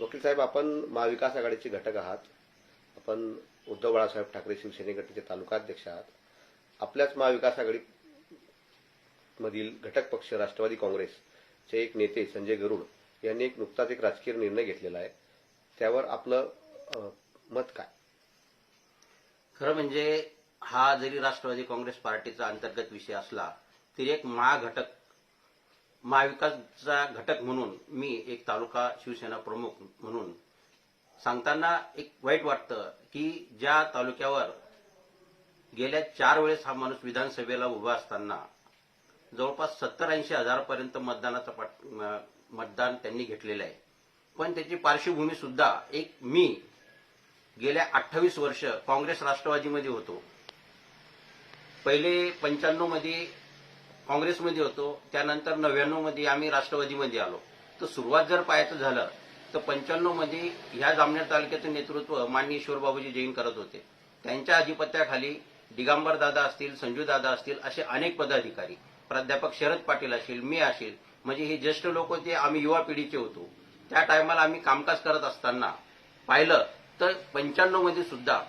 वकील साहेब आपण महाविकास आघाडीचे घटक आहात. आपण उद्धव बाळासाहेब ठाकरे शिवसेने गटाचे तालुकाध्यक्ष आहात. आपल्याच महाविकास आघाडी मधील घटक पक्ष राष्ट्रवादी काँग्रेसचे एक नेते संजय गरुड यांनी एक नुकताच एक राजकीय निर्णय घेतलेला आहे. त्यावर आपलं मत काय? खरं म्हणजे हा जरी राष्ट्रवादी काँग्रेस पार्टीचा अंतर्गत विषय असला तरी एक महाघटक महाविकासचा घटक म्हणून मी एक तालुका शिवसेना प्रमुख म्हणून सांगताना एक वाईट वाटतं की ज्या तालुक्यावर गेल्या चार वेळेस हा माणूस विधानसभेला उभा असताना जवळपास सत्तर ऐंशी हजारापर्यंत मतदानाचा मतदान त्यांनी घेतलेलं आहे. पण त्याची पार्श्वभूमी सुद्धा एक मी गेल्या अठ्ठावीस वर्ष काँग्रेस राष्ट्रवादीमध्ये होतो. पहिले पंच्याण्णवमध्ये काँग्रेसमध्ये होतो त्यानंतर नव्याण्णवमध्ये आम्ही राष्ट्रवादीमध्ये आलो. तर सुरुवात जर पाहायचं झालं तर पंच्याण्णवमध्ये ह्या जामनेर तालुक्याचं नेतृत्व माननीय ईश्वरबाबूजी जैन करत होते. त्यांच्या अधिपत्याखाली दिगंबर दादा असतील संजू दादा असतील असे अनेक पदाधिकारी प्राध्यापक शरद पाटील असेल मी असेल म्हणजे हे ज्येष्ठ लोक होते आम्ही युवा पिढीचे होतो. त्या टायमाला आम्ही कामकाज करत असताना पाहिलं तर पंच्याण्णवमध्ये सुद्धा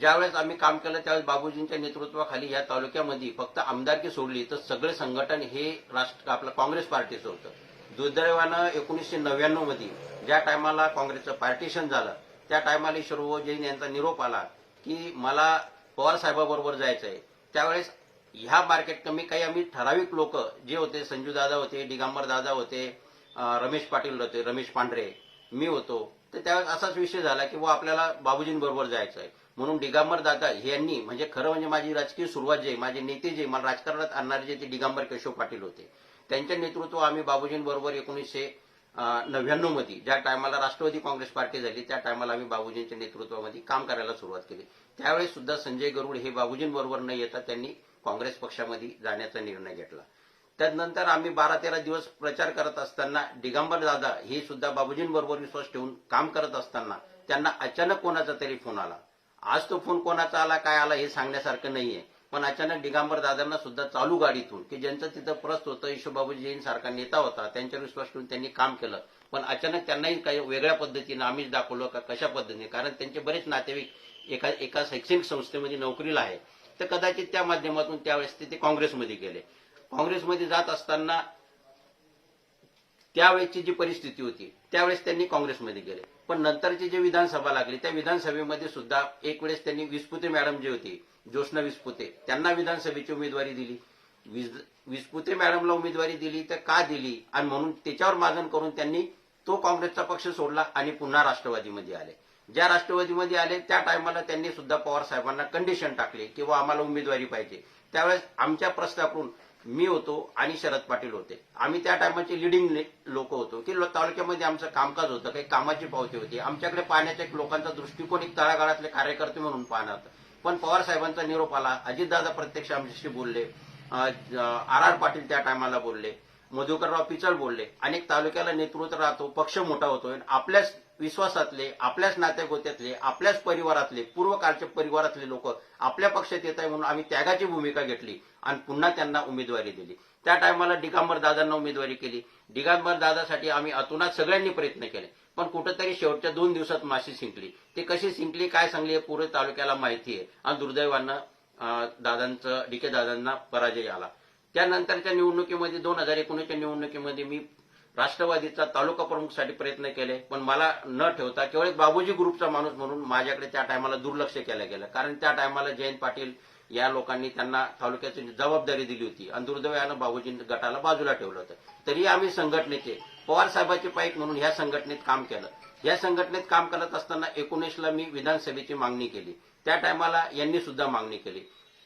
ज्यावेळेस आम्ही काम केलं त्यावेळेस बाबूजींच्या नेतृत्वाखाली या तालुक्यामध्ये फक्त आमदारकी सोडली तर सगळे संघटन हे राष्ट्र आपलं काँग्रेस पार्टीचं होतं. दुर्दैवानं एकोणीसशे नव्याण्णवमध्ये ज्या टायमाला काँग्रेसचं पार्टिशन झालं त्या टायमाला ईश्वर जैन यांचा निरोप आला की मला पवार साहेबाबरोबर जायचं आहे त्यावेळेस ह्या मार्केट कमी काही आम्ही ठराविक लोक जे होते संजू दादा होते दिगंबर दादा होते रमेश पाटील होते रमेश पांढरे मी होतो. तर त्यावेळेस असाच विषय झाला की बुवा आपल्याला बाबूजींबरोबर जायचं आहे म्हणून डिगांबर दादा यांनी म्हणजे खरं म्हणजे माझी राजकीय सुरुवात जे माझे नेते जे मला राजकारणात आणणारे जे ते डिगांबर केशव पाटील होते. त्यांच्या नेतृत्व आम्ही बाबूजींबरोबर एकोणीसशे नव्याण्णवमध्ये ज्या टायमाला राष्ट्रवादी काँग्रेस पार्टी झाली त्या टायमाला आम्ही बाबूजींच्या नेतृत्वामध्ये काम करायला सुरुवात केली. त्यावेळेस सुद्धा संजय गरुड हे बाबूजींबरोबर न येता त्यांनी काँग्रेस पक्षामध्ये जाण्याचा निर्णय घेतला. त्यानंतर आम्ही बारा तेरा दिवस प्रचार करत असताना दिगंबर दादा हे सुद्धा बाबूजींबरोबर विश्वास ठेवून काम करत असताना त्यांना अचानक कोणाचा तरी फोन आला. आज तो फोन कोणाचा आला काय आला हे सांगण्यासारखं नाहीये. पण अचानक दिगंबर दादांना सुद्धा चालू गाडीतून की ज्यांचं तिथं प्रस्त होतं यशोबाबू सारखा नेता होता त्यांच्यावर विश्वास ठेवून त्यांनी काम केलं. पण अचानक त्यांनाही काही वेगळ्या पद्धतीनं आम्हीच दाखवलं का कशा पद्धतीने? कारण त्यांचे बरेच नातेवाईक एका एका शैक्षणिक संस्थेमध्ये नोकरीला आहे. तर कदाचित त्या माध्यमातून त्यावेळेस ते ते काँग्रेसमध्ये गेले. काँग्रेसमध्ये जात असताना त्यावेळेसची जी परिस्थिती होती त्यावेळेस त्यांनी काँग्रेसमध्ये गेले. पण नंतरची जी विधानसभा लागली त्या विधानसभेमध्ये सुद्धा एक वेळेस त्यांनी विस्पुते मॅडम जे होती ज्योत्ना विस्पुते त्यांना विधानसभेची उमेदवारी दिली. विस्पुते मॅडमला उमेदवारी दिली तर का दिली? आणि म्हणून त्याच्यावर मागण करून त्यांनी तो काँग्रेसचा पक्ष सोडला आणि पुन्हा राष्ट्रवादीमध्ये आले. ज्या राष्ट्रवादीमध्ये आले त्या टायमाला त्यांनी सुद्धा पवार साहेबांना कंडिशन टाकले किंवा आम्हाला उमेदवारी पाहिजे. त्यावेळेस आमच्या प्रस्तावावरून मी होतो आणि शरद पाटील होते. आम्ही त्या टायमाचे लिडिंग लोक होतो. की तालुक्यामध्ये आमचं कामकाज होतं काही कामाची पावती होती. आमच्याकडे पाहण्याचा एक लोकांचा दृष्टिकोन एक तळागाळातले कार्यकर्ते म्हणून पाहणार पण पवार साहेबांचा निरोप आला अजितदादा प्रत्यक्ष आमच्याशी बोलले आर आर पाटील त्या टायमाला बोलले मधुकरराव पिचल बोलले अनेक तालुक्याला नेतृत्व राहतो पक्ष मोठा होतोय. आपल्याच विश्वासातले आपल्याच नातेगोत्यातले आपल्याच परिवारातले पूर्वकाळच्या परिवारातले लोक आपल्या पक्षात येत आहे म्हणून आम्ही त्यागाची भूमिका घेतली आणि पुन्हा त्यांना उमेदवारी दिली. त्या टायमाला डिगांबर दादांना उमेदवारी केली. डिगांबर दादासाठी आम्ही अतुनात सगळ्यांनी प्रयत्न केले पण कुठेतरी शेवटच्या दोन दिवसात माशी शिंकली. ते कशी शिंकली काय सांगली हे पुरे तालुक्याला माहिती आहे. आणि दुर्दैवानं अं, दादांचं डीके दादांना पराजय आला. त्यानंतरच्या निवडणुकीमध्ये दोन हजार एकोणीसच्या निवडणुकीमध्ये मी राष्ट्रवादीचा तालुका प्रमुखसाठी प्रयत्न केले पण मला न ठेवता केवळ एक बाबूजी ग्रुपचा माणूस म्हणून माझ्याकडे त्या टायमाला दुर्लक्ष केलं गेलं. कारण त्या टायमाला जयंत पाटील या लोकांनी त्यांना तालुक्याची जबाबदारी दिली होती. आणि दुर्दैवानं बाबूजी गटाला बाजूला ठेवलं होतं. तरी आम्ही संघटनेचे पवार साहेबाचे पाईक म्हणून ह्या संघटनेत काम केलं. या संघटनेत काम करत असताना एकोणीसला मी विधानसभेची मागणी केली. त्या टायमाला यांनी सुद्धा मागणी केली.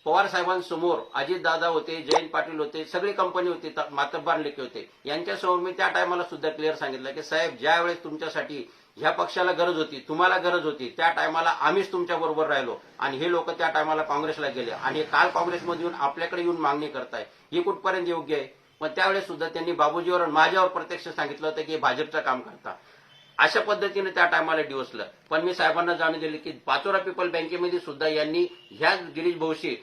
पवार साहेबांसमोर अजितदादा होते जयंत पाटील होते सगळी कंपनी होती मातब्बार लेखे होते. यांच्यासमोर मी त्या टायमाला सुद्धा क्लिअर सांगितलं की साहेब ज्या वेळेस तुमच्यासाठी ह्या पक्षाला गरज होती तुम्हाला गरज होती त्या टायमाला आम्हीच तुमच्या बरोबर राहिलो. आणि हे लोक त्या टायमाला काँग्रेसला गेले. आणि काल काँग्रेसमध्ये येऊन आपल्याकडे येऊन मागणी करताय. ही कुठपर्यंत योग्य आहे? पण त्यावेळेस सुद्धा त्यांनी बाबूजीवर माझ्यावर प्रत्यक्ष सांगितलं होतं की भाजपचं काम करता. अशा पद्धतीने त्या टायमाला डिवसलं पण मी साहेबांना जाणून दिले की पाचोरा पीपल बँकेमध्ये सुद्धा यांनी ह्या गिरीश भोशी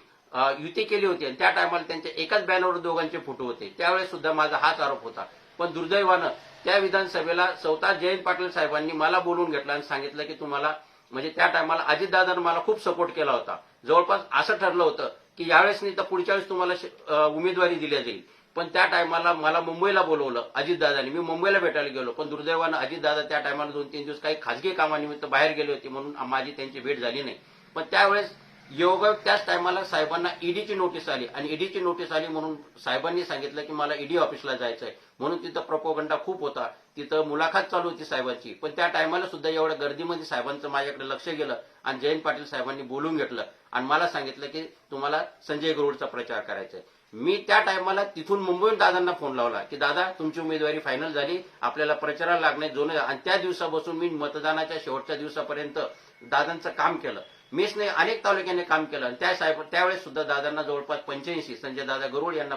युती केली होती आणि त्या टायमाला त्यांच्या एकाच बॅनरवर दोघांचे फोटो होते. त्यावेळेस सुद्धा माझा हाच आरोप होता. पण दुर्दैवानं त्या विधानसभेला स्वतः जयंत पाटील साहेबांनी मला बोलून घेतलं आणि सांगितलं की तुम्हाला म्हणजे त्या टायमाला अजितदादानं मला खूप सपोर्ट केला होता. जवळपास असं ठरलं होतं की यावेळेस नाही तर पुढच्या वेळेस तुम्हाला उमेदवारी दिली जाईल. पण त्या टायमाला मला मुंबईला बोलवलं अजितदादानी मी मुंबईला भेटायला गेलो पण दुर्दैवानं अजितदादा त्या टायमाला दोन तीन दिवस काही खासगी कामानिमित्त बाहेर गेले होते म्हणून माझी त्यांची भेट झाली नाही. पण त्यावेळेस योग त्याच टायमाला साहेबांना ईडीची नोटीस आली. आणि ईडीची नोटीस आली म्हणून साहेबांनी सांगितलं की मला ईडी ऑफिसला जायचंय. म्हणून तिथं प्रपोगंडा खूप होता. तिथं मुलाखत चालू होती साहेबांची. पण त्या टायमाला सुद्धा एवढ्या गर्दीमध्ये साहेबांचं माझ्याकडे लक्ष गेलं आणि जयंत पाटील साहेबांनी बोलून घेतलं. आणि मला सांगितलं की तुम्हाला संजय गरुडचा प्रचार करायचा आहे मी त्या टायमाला तिथून मुंबईहून दादांना फोन लावला की दादा तुमची उमेदवारी फायनल झाली. आपल्याला प्रचाराला लागणे जोन आणि त्या दिवसापासून मी मतदानाच्या शेवटच्या दिवसापर्यंत दादांचं काम केलं. मीच नाही अनेक तालुक्याने काम केलं. आणि त्या साहेब त्यावेळेस सुद्धा दादांना जवळपास पंच्याऐंशी संजय दादा गरुड यांना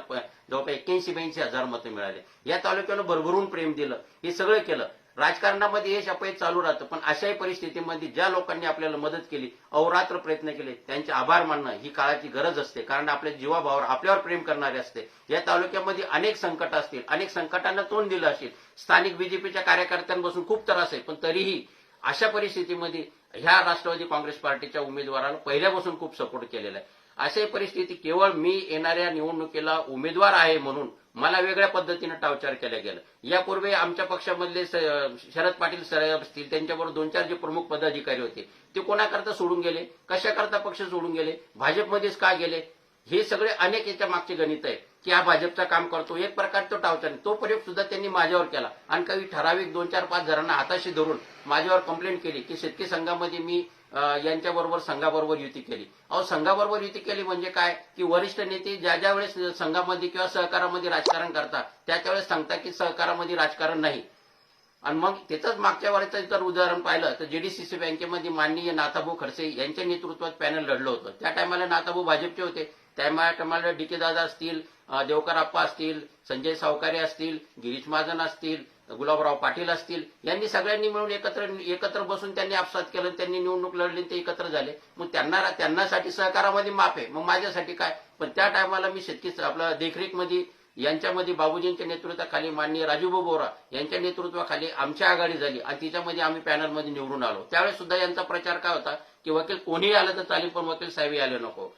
जवळपास एक्क्याऐंशी ब्याऐंशी हजार मतं मिळाले. या तालुक्यानं भरभरून प्रेम दिलं. हे सगळं केलं. राजकारणामध्ये यश अपयश चालू राहतं. पण अशाही परिस्थितीमध्ये ज्या लोकांनी आपल्याला मदत केली अहोरात्र प्रयत्न केले त्यांचे आभार मानणं ही काळाची गरज असते. कारण आपल्या जीवाभावावर आपल्यावर प्रेम करणारे असते. या तालुक्यामध्ये अनेक संकट असतील. अनेक संकटांना तोंड दिलं असेल. स्थानिक बीजेपीच्या कार्यकर्त्यांपासून खूप त्रास आहे. पण तरीही अशा परिस्थितीमध्ये ह्या राष्ट्रवादी काँग्रेस पार्टीच्या उमेदवाराला पहिल्यापासून खूप सपोर्ट केलेला आहे. अशी परिस्थिती केवळ मी येणाऱ्या निवडणुकीला उमेदवार आहे म्हणून मला वेगळ्या पद्धतीनं टावचार केला गेला यापूर्वी आमच्या पक्षामधले शरद पाटील साहेब असतील त्यांच्याबरोबर दोन चार जे प्रमुख पदाधिकारी होते ते कोणाकरता सोडून गेले? कशाकरता पक्ष सोडून गेले? भाजपमध्येच का गेले? हे सगळे अनेक याच्या मागचे गणित आहे की हा भाजपचा काम करतो. एक प्रकार तो टावचार तो प्रयोग सुद्धा त्यांनी माझ्यावर केला. आणि काही ठराविक दोन चार पाच जणांना हाताशी धरून माझ्यावर कंप्लेंट केली की शेतकरी संघामध्ये मी यांच्याबरोबर संघाबरोबर युती केली. अहो संघाबरोबर युती केली म्हणजे काय? की वरिष्ठ नेते ज्या ज्या वेळेस संघामध्ये किंवा सहकारामध्ये राजकारण करतात त्या त्यावेळेस सांगता की सहकारामध्ये राजकारण नाही. आणि मग त्याचंच मागच्या वेळेचं जर उदाहरण पाहिलं तर जेडीसीसी बँकेमध्ये माननीय नाथाभाऊ खडसे यांच्या नेतृत्वात पॅनल लढलं होतं. त्या टायमाला नाथाभाऊ भाजपचे होते. त्या टायमाला डी के दादा असतील अं, देवकर असतील संजय सावकारे असतील गिरीश महाजन असतील गुलाबराव पाटील असतील यांनी सगळ्यांनी मिळून एकत्र एकत्र बसून त्यांनी आपसात केलं त्यांनी निवडणूक लढली ते एकत्र झाले. मग त्यांना त्यांनासाठी सहकारामध्ये माफ आहे. मग माझ्यासाठी काय? पण त्या टायमाला मी शेतकी आपलं देखरेखमध्ये यांच्यामध्ये बाबूजींच्या नेतृत्वाखाली माननीय राजूभाऊ बोरा यांच्या नेतृत्वाखाली आमची आघाडी झाली आणि तिच्यामध्ये आम्ही पॅनलमध्ये निवडून आलो. त्यावेळेस सुद्धा यांचा प्रचार काय होता? की वकील कोणीही आलं तर चालेल पण वकील साहेबही आले नको.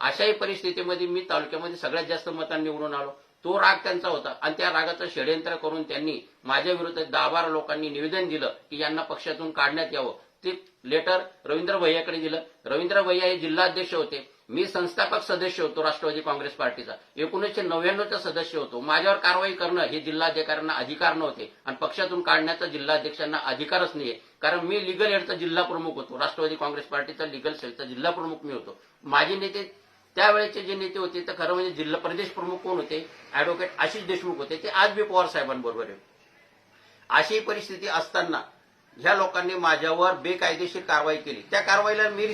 अशाही परिस्थितीमध्ये मी तालुक्यामध्ये सगळ्यात जास्त मतांनी निवडून आलो. तो राग त्यांचा होता. आणि त्या रागाचं षडयंत्र करून त्यांनी माझ्या विरुद्ध दहा बारा लोकांनी निवेदन दिलं की यांना पक्षातून काढण्यात यावं. ते लेटर रवींद्र भैयाकडे दिलं. रवींद्र भैया हे जिल्हाध्यक्ष होते. मी संस्थापक सदस्य होतो राष्ट्रवादी काँग्रेस पार्टीचा. एकोणीसशे नव्याण्णवचा सदस्य होतो. माझ्यावर कारवाई करणं हे जिल्हाधिकाऱ्यांना अधिकार नव्हते. आणि पक्षातून काढण्याचा जिल्हाध्यक्षांना अधिकारच नाहीये. कारण मी लिगल हेडचा जिल्हा प्रमुख होतो. राष्ट्रवादी काँग्रेस पार्टीचा लिगल सेलचा जिल्हा प्रमुख मी होतो. माझे नेते त्यावेळेचे जे नेते होते तर खरं म्हणजे जिल्हा प्रदेश प्रमुख कोण होते? अॅडव्होकेट आशिष देशमुख होते. ते आज बी पवार साहेबांबरोबर आहे अशी परिस्थिती असताना ह्या लोकांनी माझ्यावर बेकायदेशीर कारवाई केली. त्या कारवाईला मी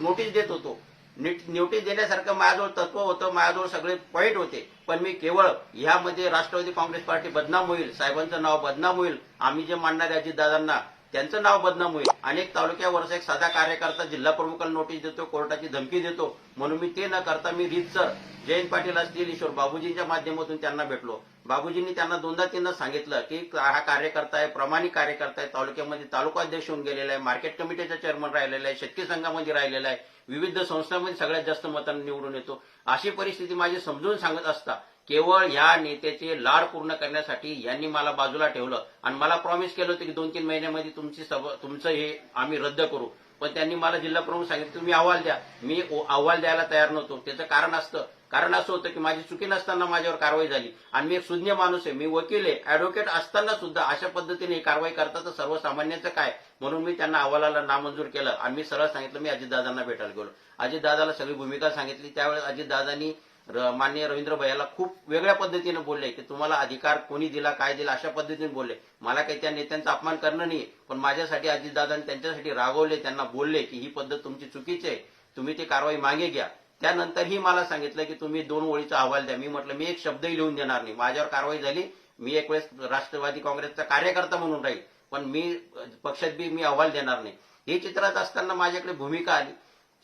नोटीस देत होतो. नोटीस देण्यासारखं माझ्याजवळ तत्व होतं माझ्याजवळ सगळे पॉईंट होते. पण मी केवळ ह्यामध्ये राष्ट्रवादी काँग्रेस पार्टी बदनाम होईल साहेबांचं नाव बदनाम होईल आम्ही जे मानणारे अजितदादांना त्यांचं नाव बदनाम होईल अनेक तालुक्यावरचा एक साधा कार्यकर्ता जिल्हा प्रमुखाला नोटीस देतो कोर्टाची धमकी देतो. म्हणून मी ते न करता मी रीतसर जयंत पाटील असतील ईश्वर बाबूजींच्या माध्यमातून त्यांना भेटलो. बाबूजींनी त्यांना दोनदा तीनदा सांगितलं की हा कार्यकर्ता आहे प्रामाणिक कार्यकर्ता आहे तालुक्यामध्ये तालुका अध्यक्ष होऊन गेलेला आहे मार्केट कमिटीचा चेअरमन राहिलेला आहे शेतकरी संघामध्ये राहिलेला आहे विविध संस्थांमध्ये सगळ्यात जास्त मतांनी निवडून येतो. अशी परिस्थिती माझी समजून सांगत असता केवळ या नेत्याचे लाड पूर्ण करण्यासाठी यांनी मला बाजूला ठेवलं. आणि मला प्रॉमिस केलं होतं की दोन तीन महिन्यामध्ये तुमची सभा तुमचं हे आम्ही रद्द करू. पण त्यांनी मला जिल्हा प्रमुख सांगितलं तुम्ही अहवाल द्या. मी अहवाल द्यायला तयार नव्हतो. त्याचं कारण असतं. कारण असं होतं की माझी चुकी नसताना माझ्यावर कारवाई झाली. आणि मी एक सुज्ञ माणूस आहे. मी वकील आहे. अॅडव्होकेट असताना सुद्धा अशा पद्धतीने कारवाई करता तर सर्वसामान्यांचं काय? म्हणून मी त्यांना अहवालाला नामंजूर केलं. आणि मी सरळ सांगितलं मी अजितदादांना भेटायला गेलो. अजितदादाला सगळी भूमिका सांगितली. त्यावेळेस अजितदादांनी र- माननीय रवींद्र भैयाला खूप वेगळ्या पद्धतीने बोलले की तुम्हाला अधिकार कोणी दिला काय दिला अशा पद्धतीने बोलले. मला काही त्या नेत्यांचा अपमान करणं नाही पण माझ्यासाठी अजितदादांनी त्यांच्यासाठी रागवले त्यांना बोलले की ही पद्धत तुमची चुकीची आहे तुम्ही ती कारवाई मागे घ्या. त्यानंतरही मला सांगितलं की तुम्ही दोन ओळीचा अहवाल द्या. मी म्हटलं मी एक शब्दही लिहून देणार नाही. माझ्यावर कारवाई झाली मी एक वेळेस राष्ट्रवादी काँग्रेसचा कार्यकर्ता म्हणून राहील पण मी पक्षात बी मी अहवाल देणार नाही. हे चित्रात असताना माझ्याकडे भूमिका आली.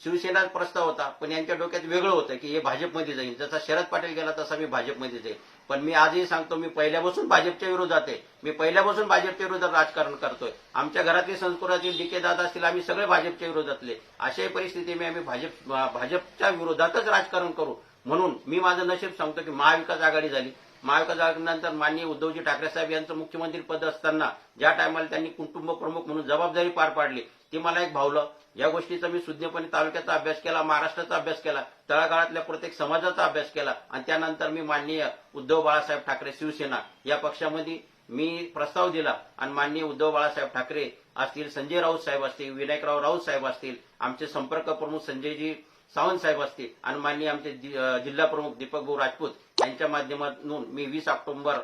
शिवसेना प्रस्ताव होता पण यांच्या डोक्यात वेगळं होतं की हे भाजपमध्ये जाईल. जसा शरद पाटील गेला तसा मी भाजपमध्ये जाईल. पण मी आजही सांगतो मी पहिल्यापासून भाजपच्या विरोधात आहे. मी पहिल्यापासून भाजपच्या विरोधात राजकारण करतोय. आमच्या घरातली संस्कृती डी के दादा असतील आम्ही सगळे भाजपच्या विरोधातले. अशाही परिस्थिती आम्ही भाजप भाजपच्या विरोधातच राजकारण करू. म्हणून मी माझं नशीब सांगतो की महाविकास आघाडी झाली. महाविकास आघाडीनंतर माननीय उद्धवजी ठाकरे साहेब यांचं मुख्यमंत्री पद असताना ज्या टायमाला त्यांनी कुटुंब प्रमुख म्हणून जबाबदारी पार पाडली ती मला एक भावलं या गोष्टीचा मी सुज्ञपणे तालुक्याचा अभ्यास केला महाराष्ट्राचा अभ्यास केला तळागाळातल्या प्रत्येक समाजाचा अभ्यास केला आणि त्यानंतर मी माननीय उद्धव बाळासाहेब ठाकरे शिवसेना या पक्षामध्ये मी प्रस्ताव दिला आणि माननीय उद्धव बाळासाहेब ठाकरे असतील संजय राऊत साहेब असतील विनायकराव राऊत साहेब असतील आमचे संपर्क प्रमुख संजयजी सावंत साहेब असतील आणि माननीय आमचे जिल्हा प्रमुख दीपक भाऊ राजपूत यांच्या माध्यमातून मी वीस ऑक्टोबर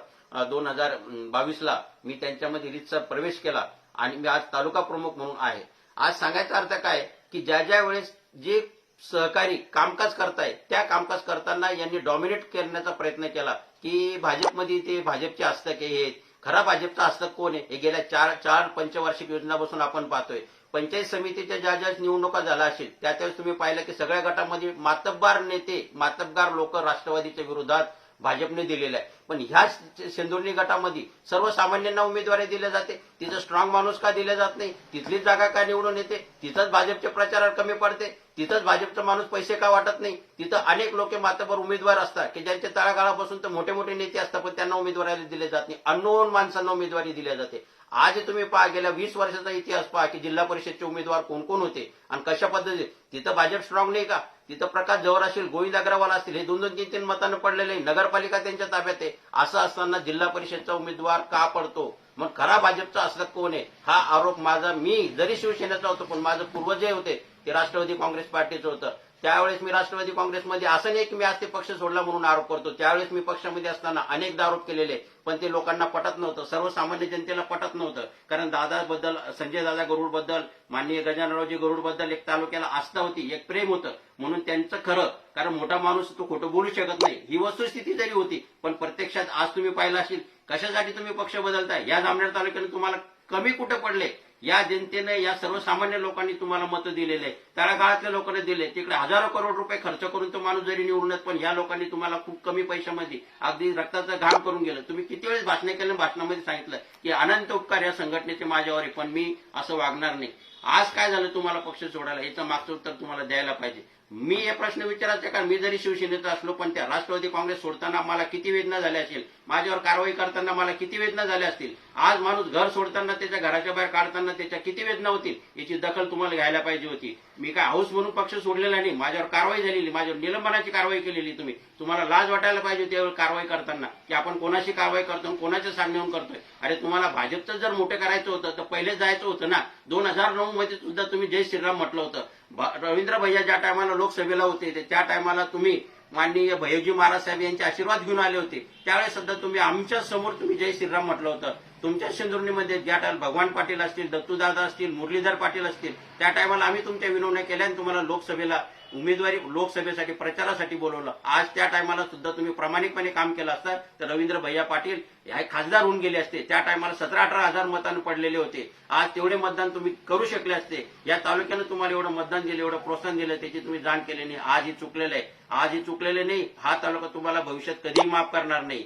दोन हजार बावीसला मी त्यांच्यामध्ये रितसर प्रवेश केला आणि मी आज तालुका प्रमुख म्हणून आहे. आज सांगायचा अर्थ काय? की ज्या ज्या वेळेस जे सहकारी कामकाज करताय त्या कामकाज करताना यांनी डॉमिनेट करण्याचा प्रयत्न केला की भाजपमध्ये ते भाजपचे हस्तक हे खरा भाजपचा हस्तक कोण आहे? हे गेल्या चार चार पंचवार्षिक योजनापासून आपण पाहतोय. पंचायत समितीच्या ज्या ज्या निवडणुका झाल्या असेल त्या त्यावेळेस तुम्ही पाहिलं की सगळ्या गटामध्ये मातब्बार नेते मातबगार लोक राष्ट्रवादीच्या विरोधात भाजपने दिलेलं आहे. पण ह्या सेंदुर्णी गटामध्ये सर्वसामान्यांना उमेदवारी दिल्या जाते. तिथं स्ट्रॉंग माणूस का दिला जात नाही? तिथलीच जागा का निवडून येते? तिथंच भाजपचे प्रचारावर कमी पडते. तिथंच भाजपचा माणूस पैसे का वाटत नाही? तिथं अनेक लोक मातबर उमेदवार असतात की ज्यांच्या तळागाळापासून तर मोठे मोठे नेते असतात पण त्यांना उमेदवारी दिले जात नाही. अननोन माणसांना उमेदवारी दिल्या जाते. आज तुम्ही पहा गेल्या वीस वर्षाचा इतिहास पहा की जिल्हा परिषदचे उमेदवार कोण कोण होते? आणि कशा पद्धतीने? तिथं भाजप स्ट्रॉंग नाही का? तिथं प्रकाश जवळ असतील गोविंद अग्रवाल असतील हे दोन दोन तीन तीन मतांना पडलेले नगरपालिका त्यांच्या ताब्यात आहे. असं असताना जिल्हा परिषदचा उमेदवार का पडतो? मग खरा भाजपचा असलं कोण आहे? हा आरोप माझा मी जरी शिवसेनेचा होतो पण माझं पूर्वज जे होते ते राष्ट्रवादी काँग्रेस पार्टीचं होतं. त्यावेळेस मी राष्ट्रवादी काँग्रेसमध्ये असं नाही की मी आज ते पक्ष सोडला म्हणून आरोप करतो. त्यावेळेस मी पक्षामध्ये असताना अनेकदा आरोप केलेले पण ते लोकांना पटत नव्हतं. सर्वसामान्य जनतेला पटत नव्हतं. कारण दादाबद्दल संजय दादा गरुडबद्दल माननीय गजानरावजी गरुडबद्दल एक तालुक्याला आस्था होती एक प्रेम होतं. म्हणून त्यांचं खरं कारण मोठा माणूस तो खोटं बोलू शकत नाही. ही वस्तुस्थिती जरी होती. पण प्रत्यक्षात आज तुम्ही पाहिलं असेल कशासाठी तुम्ही पक्ष बदलताय? या जामनेर तालुक्याने तुम्हाला कमी कुठे पडले? या जनतेने या सर्वसामान्य लोकांनी तुम्हाला मतं दिलेले तळागाळातल्या लोकांनी दिले. तिकडे हजारो करोड रुपये खर्च करून तो माणूस जरी निवडून पण या लोकांनी तुम्हाला खूप कमी पैशामध्ये अगदी रक्ताचं घाम करून गेलं. तुम्ही किती वेळेस भाषण केलं भाषणामध्ये सांगितलं की अनंत उपकार या संघटनेचे माझ्यावर आहे पण मी असं वागणार नाही. आज काय झालं तुम्हाला पक्ष सोडायला? याचं मागचं उत्तर तुम्हाला द्यायला पाहिजे. मी हे प्रश्न विचारायचा कारण मी जरी शिवसेनेचा असलो पण त्या राष्ट्रवादी काँग्रेस सोडताना मला किती वेदना झाल्या असेल माझ्यावर कारवाई करताना मला किती वेदना झाल्या असतील? आज माणूस घर सोडताना त्याच्या घराच्या बाहेर काढताना त्याच्या किती वेदना होतील? याची दखल तुम्हाला घ्यायला पाहिजे होती. मी काय हाऊस म्हणून पक्ष सोडलेला नाही. माझ्यावर कारवाई झालेली माझ्यावर निलंबनाची कारवाई केलेली तुम्ही. तुम्हाला लाज वाटायला पाहिजे त्यावेळी कारवाई करताना की आपण कोणाशी कारवाई करतो आणि कोणाच्या सांगण्याहून करतोय? अरे तुम्हाला भाजपचं जर मोठं करायचं होतं तर पहिले जायचं होतं ना. दोन हजार नऊ मध्ये सुद्धा तुम्ही जय श्रीराम म्हटलं होतं. रवींद्र भैया ज्या टायमाला लोकसभेला होते त्या टायमाला तुम्ही माननीय भैयजी महाराज साहेब यांचे आशीर्वाद घेऊन आले होते. त्यावेळेस सुद्धा तुम्ही आमच्यासमोर तुम्ही जय श्रीराम म्हटलं होतं. तुमच्या सिंधुर्णीमध्ये ज्या टायमा भगवान पाटील असतील दत्तूदादा असतील मुरलीधर पाटील असतील त्या टायमाला आम्ही तुमच्या विनवण्या केल्या आणि तुम्हाला लोकसभेला उमेदवारी लोकसभेसाठी प्रचारासाठी बोलवलं. आज त्या टायमाला सुद्धा तुम्ही प्रामाणिकपणे काम केलं असतं. तर रवींद्र भैया पाटील हे खासदार होऊन गेले असते. त्या टायमाला सतरा अठरा हजार मतानं पडलेले होते. आज तेवढे मतदान तुम्ही करू शकले असते. या तालुक्यानं तुम्हाला एवढं मतदान दिलं एवढं प्रोत्साहन दिलं त्याची तुम्ही जाण केली नाही. आज ही चुकलेलं आहे. आज ही चुकलेलं नाही. हा तालुका तुम्हाला भविष्यात कधीही माफ करणार नाही.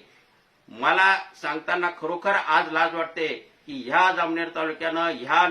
मला सांगताना खरोखर आज लाज वाटते की ह्या जामनेर तालुक्यानं ह्या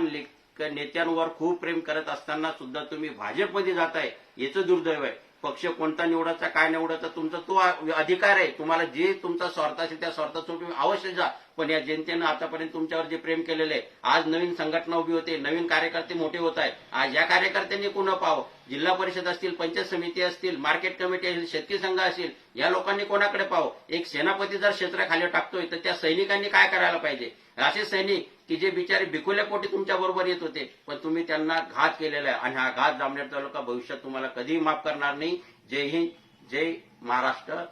नेत्यांवर खूप प्रेम करत असताना सुद्धा तुम्ही भाजपमध्ये जाताय याचं दुर्दैव आहे. पक्ष कोणता निवडायचा काय निवडायचा तुमचा तो अधिकार आहे. तुम्हाला जे तुमचा स्वार्थ असेल त्या स्वार्थासाठी तुम्ही अवश्य जा. पण या जनतेनं आतापर्यंत तुमच्यावर जे प्रेम केलेलं आहे आज नवीन संघटना उभी होते नवीन कार्यकर्ते मोठे होत आहेत. आज या कार्यकर्त्यांनी कोण पाहावं? जिल्हा परिषद असतील पंचायत समिती असतील मार्केट कमिटी असेल शेतकरी संघ असेल या लोकांनी कोणाकडे पाहावं? एक सेनापती जर क्षेत्र खाली टाकतोय तर त्या सैनिकांनी काय करायला पाहिजे? असे सैनिक की जे बिचारे भिकुल्या पोटी तुमच्या बरोबर येत होते पण तुम्ही त्यांना घात केलेला आहे. आणि हा घात जामनेर तालुका भविष्यात तुम्हाला कधीही माफ करणार नाही. जय हिंद जय महाराष्ट्र.